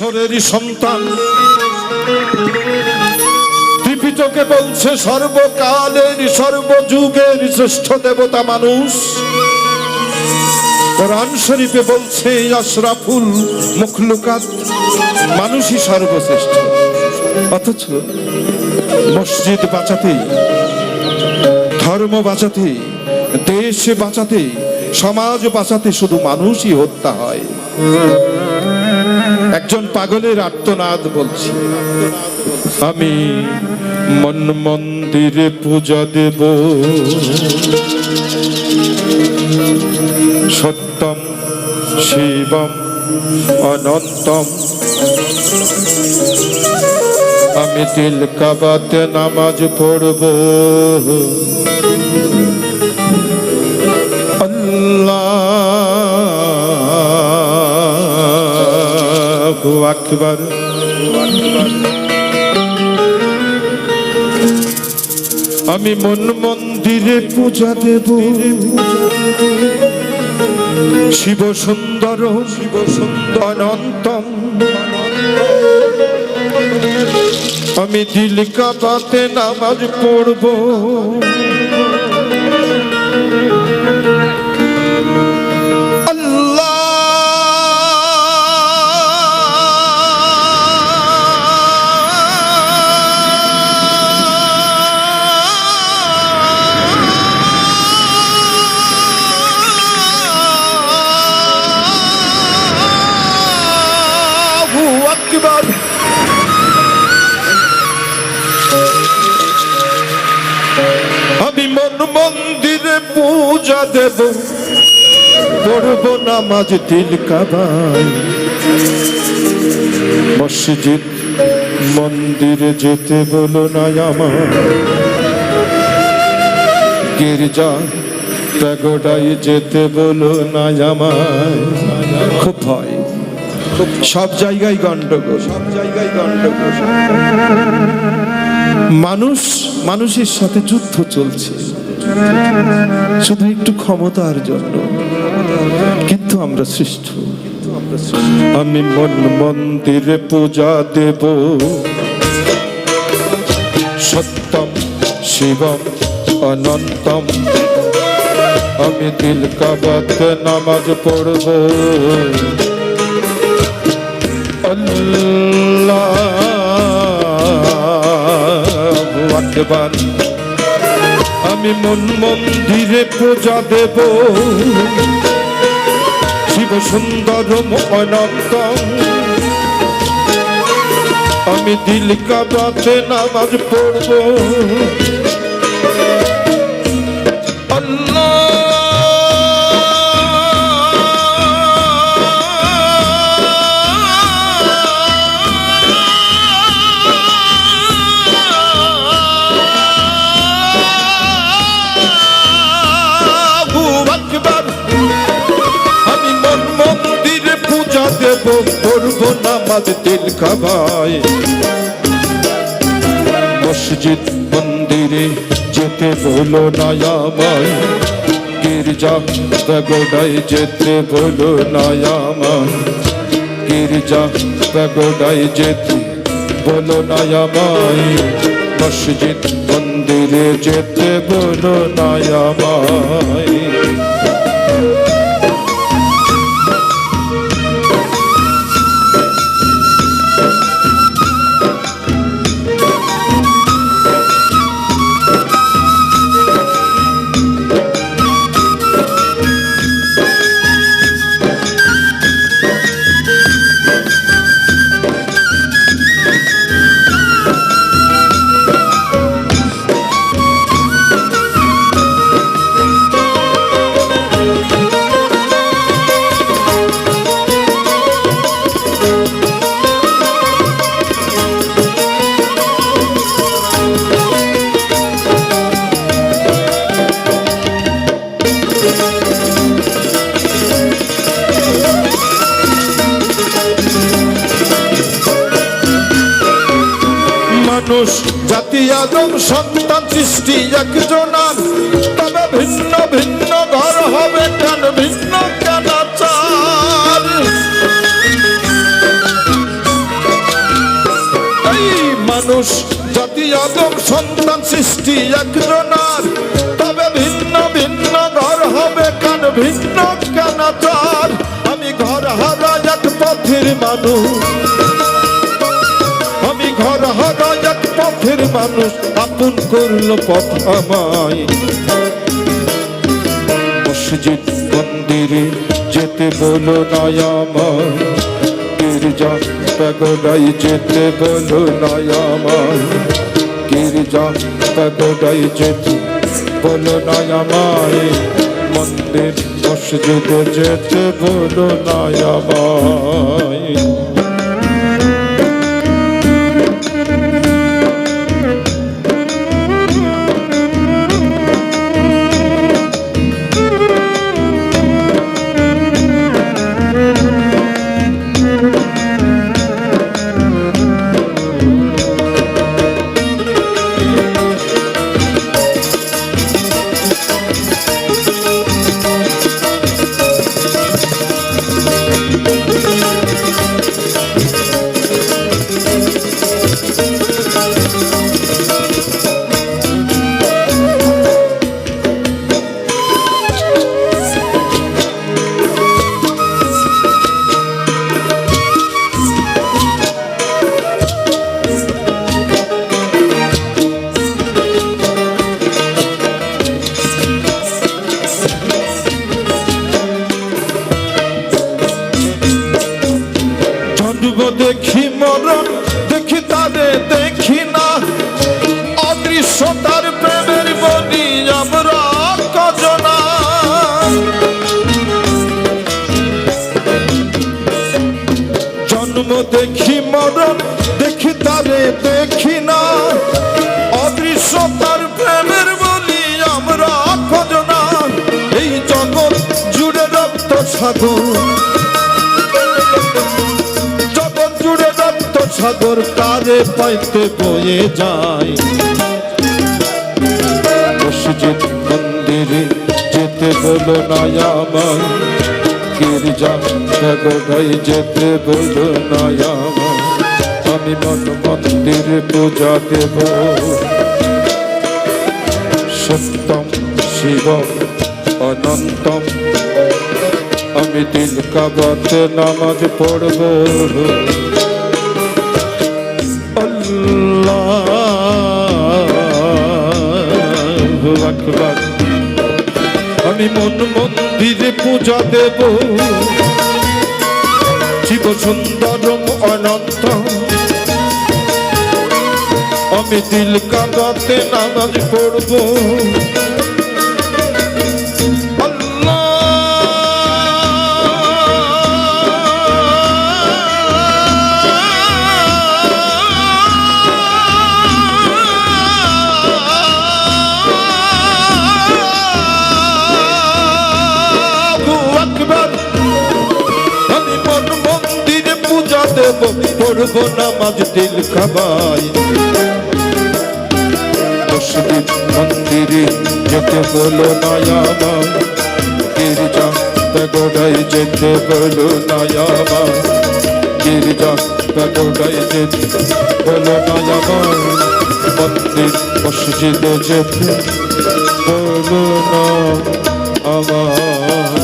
ঈশ্বরেরই সন্তান। ত্রিপিটকে বলছে সর্বকালের সর্বযুগের শ্রেষ্ঠ দেবতা মানুষ। কোরআন শরীফে বলছে আশরাফুল মুখলুকাত মানুষই সর্বশ্রেষ্ঠ। অথচ মসজিদ বাঁচাতে, ধর্ম বাঁচাতে, দেশ বাঁচাতে, সমাজ বাঁচাতে শুধু মানুষই হত্যা হয়। একজন পাগলের আর্তনাদ বলছি। আমি মন মন্দিরে পূজা দেব। সত্যম শিবম অনন্তম। আমি তিল কাবাতে নামাজ পড়ব। আল্লাহু আকবার আমি মন মন্দিরে পূজা দেব। শিব সুন্দর শিব সুন্দর অনন্তম আমি দিল কাবাতে নামাজ পড়ব। আমি মন মন্দিরে পূজা দেব। পড়ব নামাজ দিল কাবাই মসজিদ, মন্দিরে যেতে বলো না আমার। গির্জা, প্যাগোডাই যেতে বলো না আমায়। খুব ভয়। সব জায়গায় গন্ডগোল সব জায়গায় গন্ডগোল মানুষ, মানুষের সাথে যুদ্ধ চলছে। শুধু একটু ক্ষমতার জন্য। কিন্তু আমরা শ্রেষ্ঠ। আমি মন মন্দিরে পূজা দেব। সত্যম, শিবম, অনন্তম। আমি দিল কাবাতে নামাজ পড়ব। আল্লাহু। আকবার আমি মন মন্দিরে পূজা দেব। শিব সুন্দর আমি দিল কাবাতে নামাজ পড়ব। নামাজ দিল খাবাই মসজিদ মন্দিরে যেতে বলো না আমায়। গির্জা পেগোডায় যেতে বলো না আমায়। গির্জা পেগোডায় যেতে বলো না আমায়। মসজিদ মন্দিরে যেতে বলো না আমায়। মানুষ জাতি আদম সন্তান সৃষ্টি, একজন তবে ভিন্ন ভিন্ন ঘর হবে কেন, ভিন্ন কেন মানুষ জাতি আদম সন্তান সৃষ্টি, একজন তবে ভিন্ন ভিন্ন ঘর হবে কেন, ভিন্ন কেন আমি ঘর হারা এক পথের মানুষ। মানুষ আপন করল পথ আমায়। মসজিদ মন্দিরে যেতে বলো না আমার যেতে বলো না আমার গির্জা যেতে বলো না মন্দির মসজিদে যেতে বলো না দেখি মরণ, দেখি তারে দেখি না। অদৃশ্যতার প্রেমের বনি আমরা কজনা। জন্ম দেখি মরণ, দেখি তারে দেখি না। অদৃশ্যতার প্রেমের বলি আমরা কজনা। এই জগৎ জুড়ে রক্ত সাগর সাগর কারে পাইতে বয়ে যায়। মসজিদ মন্দিরে যেতে বলো না আমার গির্জা সাগরাই যেতে বলো না আমার আমি মন মন্দিরে পূজা দেব। সত্যম শিবম অনন্তম। আমি দিল কাবাতে নামাজ পড়ব। আমি মন মন্দিরে পূজা দেব। জীব সুন্দরম অনন্ত। আমি দিল কাঁদাতে নামাজ পড়ব। দেব, পড়ব নামাজ দিল খাবাই মসজিদ মন্দিরে যেতে বলো না গির্জা পেগোডাই যেতে বলো না গির্জা যেতে বলো মন্দির, মসজিদে যেতে বলো না আমার।